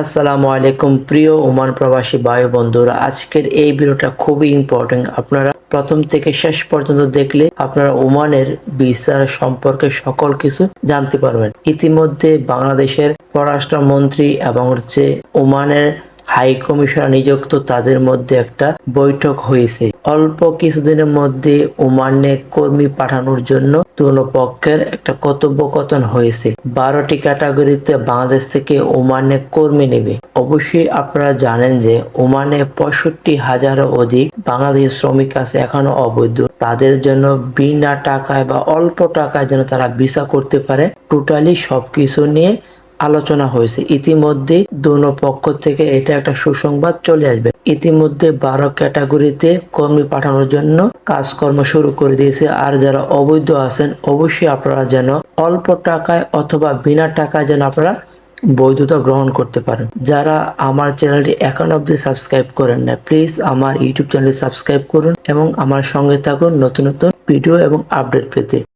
আসসালামু আলাইকুম, প্রিয় ওমান প্রবাসী বায়ু বন্ধুরা। আজকের এই ভিডিওটা খুবই ইম্পর্টেন্ট আপনারা প্রথম থেকে শেষ পর্যন্ত দেখলে আপনারা ওমানের বিচার সম্পর্কে সকল কিছু জানতে পারবেন। ইতিমধ্যে বাংলাদেশের পররাষ্ট্রমন্ত্রী এবং হচ্ছে ওমানের হাই কমিশনার নিযুক্ত তাদের মধ্যে একটা বৈঠক হয়েছে। অল্প কিছুদিনের মধ্যে ওমানে কর্মী পাঠানোর জন্য দুনো পক্ষের একটা কথোপকথন হয়েছে। বারোটি ক্যাটাগরিতে বাংলাদেশ থেকে ওমানে কর্মী নেবে। অবশ্যই আপনারা জানেন যে ওমানে পঁয়ষট্টি হাজারও অধিক বাংলাদেশি শ্রমিক আছে এখনও অবৈধ। তাদের জন্য বিনা টাকায় বা অল্প টাকায় যেন তারা ভিসা করতে পারে, টোটালি সবকিছু নিয়ে আলোচনা হয়েছে। ইতিমধ্যে দোনো পক্ষ থেকে এটা একটা সুসংবাদ চলে আসবে। ইতিমধ্যে বারো ক্যাটাগরিতে কর্মী পাঠানোর জন্য কাজকর্ম শুরু করে দিয়েছে। আর যারা অবৈধ আছেন, অবশ্যই আপনারা যেন অল্প টাকায় অথবা বিনা টাকায় যেন আপনারা বৈধতা গ্রহণ করতে পারেন। যারা আমার চ্যানেলটি এখন অবধি সাবস্ক্রাইব করেন না, প্লিজ আমার ইউটিউব চ্যানেলটি সাবস্ক্রাইব করুন এবং আমার সঙ্গে থাকুন নতুন নতুন ভিডিও এবং আপডেট পেতে।